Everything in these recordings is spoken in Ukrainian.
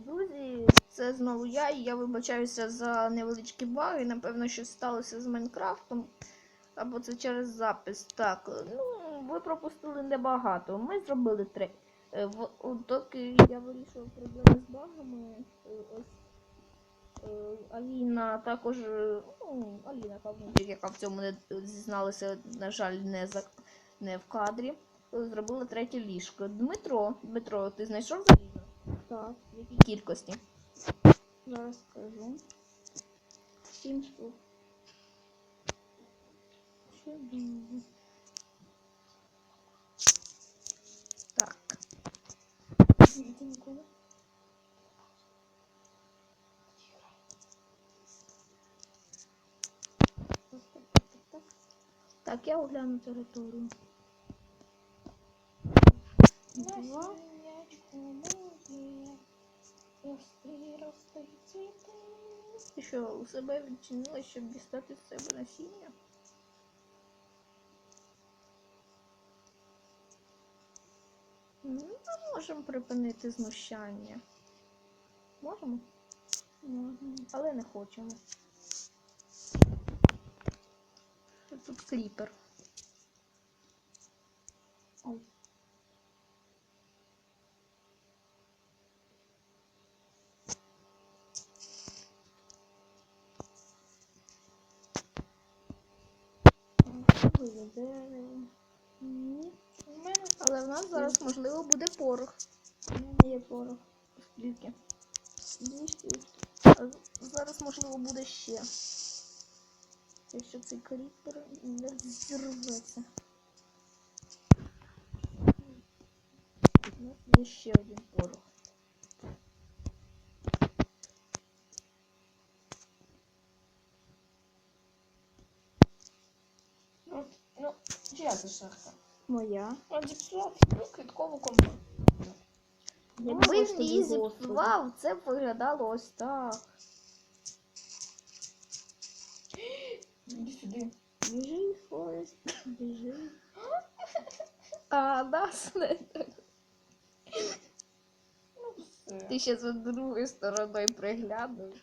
друзі, це знову я, і я вибачаюся за невеличкі баги. Напевно, щось сталося з Майнкрафтом. Або це через запис. Так, ну, ви пропустили небагато. Ми зробили три. Е, В, доки я вирішував проблеми з багами, е, ось е, Аліна також, ну, Аліна Кавнучик, яка в цьому не зізналася, на жаль, не, за, не в кадрі, зробила третє ліжко. Дмитро, Дмитро, ти знайшов залізо? Так, В якій кількості? зараз скажу. Сім штук. Чудово. Так. Звідти ніколи. Так, так, так, так, так. Так, я огляну територію. Два. Ти що, у себе відчинила, щоб дістати з себе насіння? Ну, ми можемо припинити знущання. Можемо, Можна. але не хочемо. Тут кліпер. Ой. Дерево. Ні. У мене, Але в нас зараз, можливо, буде порох. у мене є порох. Скільки? Дві штуки. А Зараз, можливо, буде ще. Якщо цей кліпер не зірветься. У нас є ще один порох. Ну, ну, чия це шахта? Моя. Он зіпсував квіткову компанію. Якби він її зіпсував, це б виглядало ось так. Іди сюди. Біжи, Форест. Біжи. А нас не Ну. Ти ще з другої стороною приглянув.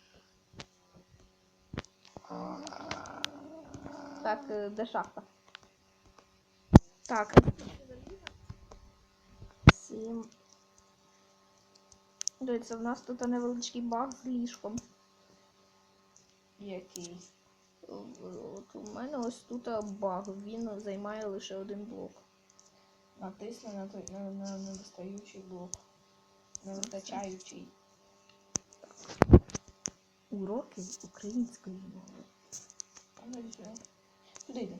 Так, е, де шахта? Так, Сім. дивіться, в нас тут невеличкий баг з ліжком. Який? От у мене ось тут баг, він займає лише один блок. Натисни на той на, на недостаючий блок. Не вистачаючий. Уроки української мови. А ну йди.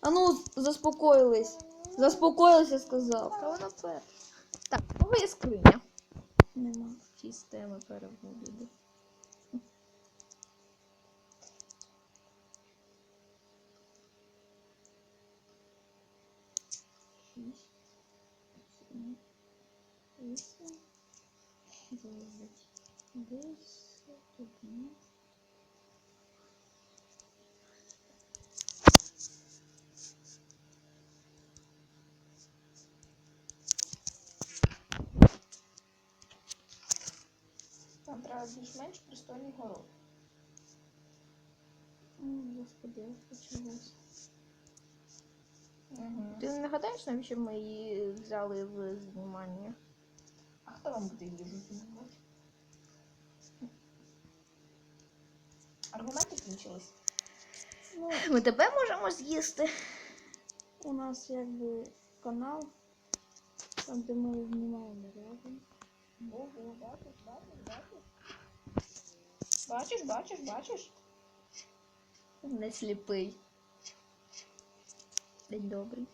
А ну, заспокоїлись. Заспокоїлися, сказав. Та воно пер. Так, моя скриня. Нема. Шість. Сім. Вісім. Дев'ять. Десять. Одинадцять. Більш-менш пристойний город. Господи, почалось. Угу. Ти не гадаєш, навіщо ми її взяли в знімання? А хто вам буде їжу знімати? Аргументи кінчились. Ну, Ми тебе можемо з'їсти. у нас якби канал, там де ми знімаємо разом. Ого, бачиш, бачиш, бачиш. Бачиш, бачиш, бачиш. Не сліпий. День добрий.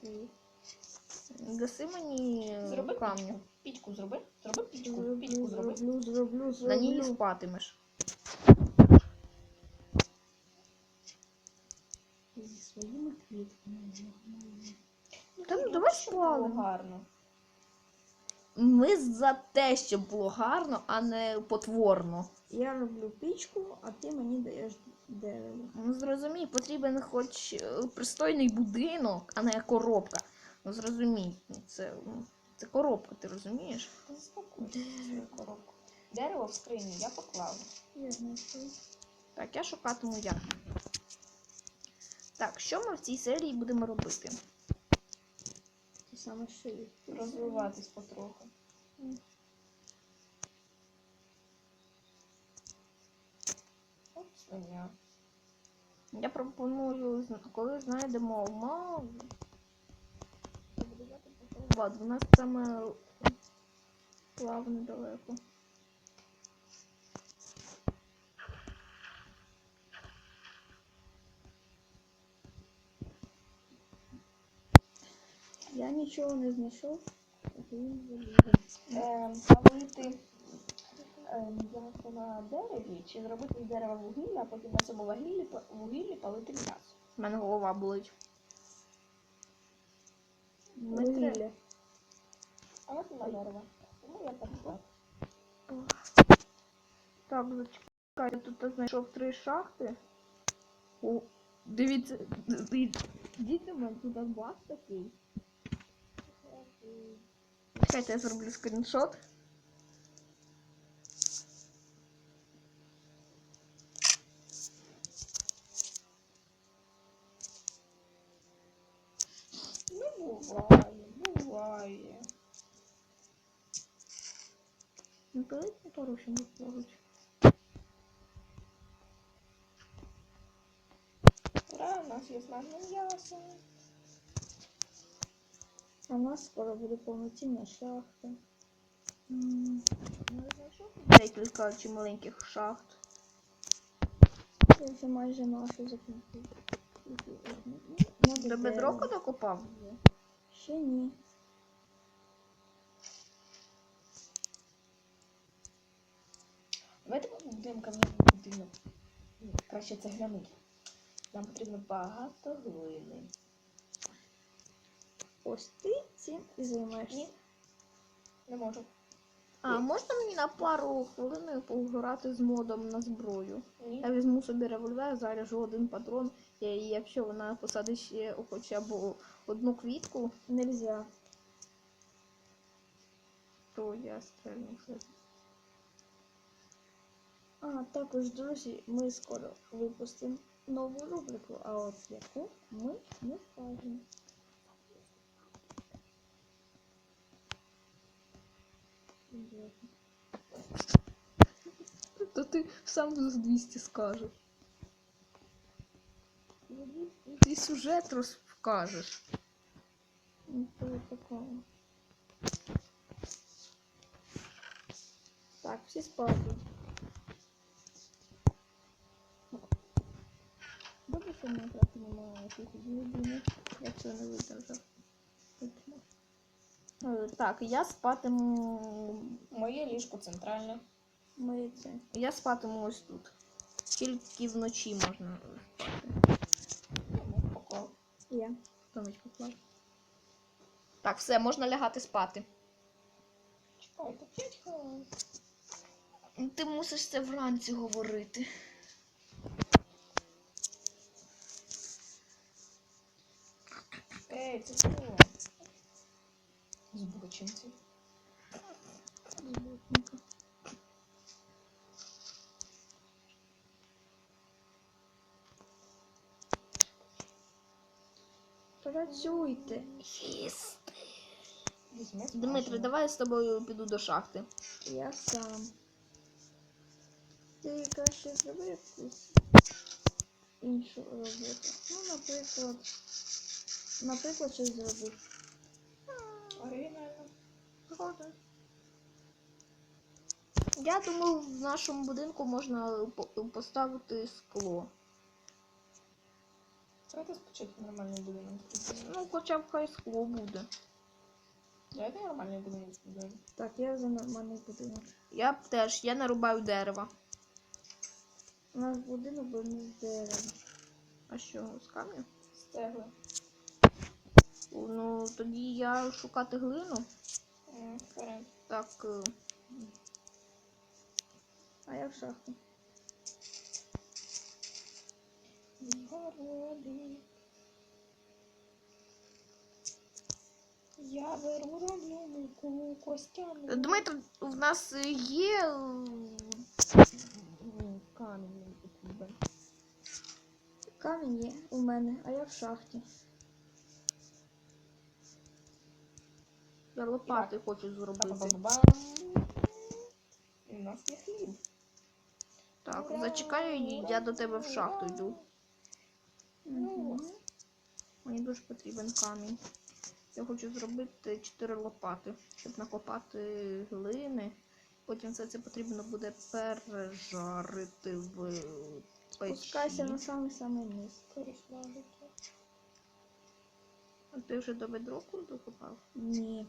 Привіт. Гаси мені Зроби камню. пічку. Зроби. Зроби пічку. Зроблю, Пічку зроби. зроблю, зроблю, На ній зроблю. спатимеш. Зі своїми квітками. Та ну давай щоб спалимо. гарно. Ми за те, щоб було гарно, а не потворно. Я роблю пічку, а ти мені даєш дерево. Ну зрозумій, потрібен хоч е, пристойний будинок, а не коробка. Ну зрозумій, це. Це коробка, ти розумієш? Свою коробку. Дерево в скрині я поклала. Я. Так, я шукатиму як. Так, що ми в цій серії будемо робити? Саме, ще і. Розвиватись потроху. Оп, свиня. Я пропоную, коли знайдемо мав. Ладно, у нас саме плав недалеко. Я нічого не знайшов. Він. Ем, палити ем, ясно на дереві, чи зробити з дерева вугілля, а потім на цьому вугіллі, вугіллі палити м'ясо. У мене голова болить. Вугілля. А от нема дерева. Тому я так так. Так, зачекай, я тут знайшов три шахти. О, дивіться, дивіться. Діти, у мене тут бас такий. Чекайте, я зроблю скріншот. Ну, буває, буває. Ну, давайте не порушимо поруч. Ура, у нас є смажне м'ясо. А в нас скоро буде повноцінна шахта. Ну, Декілька чи маленьких шахт. Я вже майже нашу закінчив. До бедрока докопав? Ще ні. Давайте будемо кам'яний будинок. Краще цегляний. Нам потрібно багато глини. Ось ти цим і займаєшся. Ні. Не можу. А можна мені на пару хвилин пограти з модом на зброю? Ні. Я візьму собі револьвер, заряжу один патрон, і якщо вона посадить ще хоча б одну квітку, Нельзя. то я стрельну. А також, друзі, ми скоро випустимо нову рубрику, а от яку ми не скажемо. То ти сам з 200 скажеш. Ти сюжет розкажеш. Нічого такого. Так, всі спати. Добре, що Майнкрафт немає якихось людини, якщо не видержав. Е, Так, я спатиму. Моє ліжко центральне. Ми це. Я спатиму ось тут. Тільки вночі можна спати. Поклав. Я. Томич поклав. Так, все, можна лягати спати. Чекайте, 5 хвилин. Ти мусиш це вранці говорити. Ей, це що? Збочинці. Злотненько. Працюйте. Їсти. Візьми давай я з тобою піду до шахти. Я сам. Ти краще зроби якусь іншу роботу. Ну, наприклад. Наприклад, щось зроби. Оригінально. Я думаю, в нашому будинку можна поставити скло. Давайте спочатку нормальний будинок. Ну, хоча б хай скло буде. Давайте нормальний будинок зробимо. Так, я за нормальний будинок. Я б теж, я нарубаю дерева. У нас будинок був не з дерева. А що, з камня? Стегли. О, Ну, тоді я шукати глину. Так, е, А я в шахту. Городи. Я беру роблю муку костяну. Дмитро, в нас є е, камінь. Камінь є у мене, а я в шахті. Я лопати хочу зробити. І У нас є хліб. Так, Ура, зачекай, я до тебе в шахту йду. Мгм. Мені дуже потрібен камінь. Я хочу зробити 4 лопати, щоб накопати глини. Потім все це потрібно буде пережарити в печі. Спускайся на самий самий низ. А ти вже до бедроку докопав? Ні.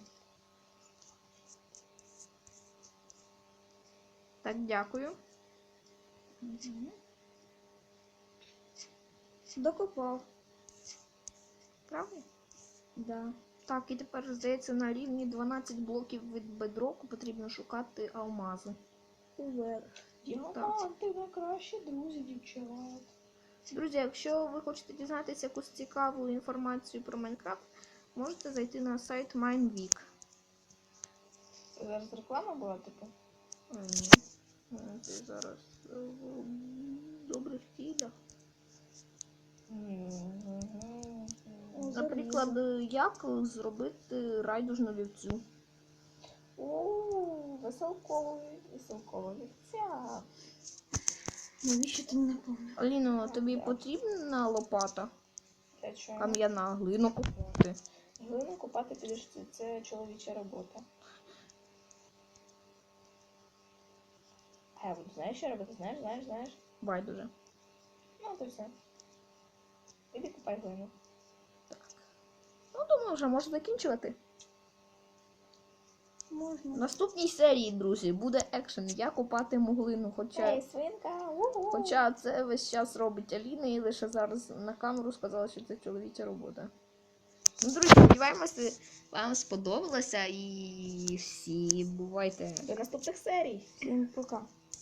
Так, дякую. Мгм. Докопав. Правда? Да. Так, і тепер, здається, на рівні 12 блоків від бедроку потрібно шукати алмази. Уверх. Діаманти найкращі друзі, дівчат. Друзі, якщо ви хочете дізнатися якусь цікаву інформацію про Майнкрафт, можете зайти на сайт MineWeek. Зараз реклама була типу? Ні. Ти зараз е, в добрих цілях. Наприклад, е, як зробити райдужну вівцю. О, веселковий, веселкова вівця. Навіщо ти не помниш? Аліно, тобі потрібна лопата? Для чого? Кам'яна глину купити. Глину купати підожди, це чоловіча робота. А я буду знаєш, що робити? Знаєш, знаєш, знаєш? Байдуже. Ну, то все. Іди купай глину. Так. Ну, думаю, вже можна закінчувати. В Можна. наступній серії, друзі, буде екшен. Я копати муглину. хоча. Ей, свинка! Угу. Хоча це весь час робить Аліна і лише зараз на камеру сказала, що це чоловіча робота. Ну, друзі, сподіваємося, вам сподобалося і всі бувайте. До наступних серій! Всім пока.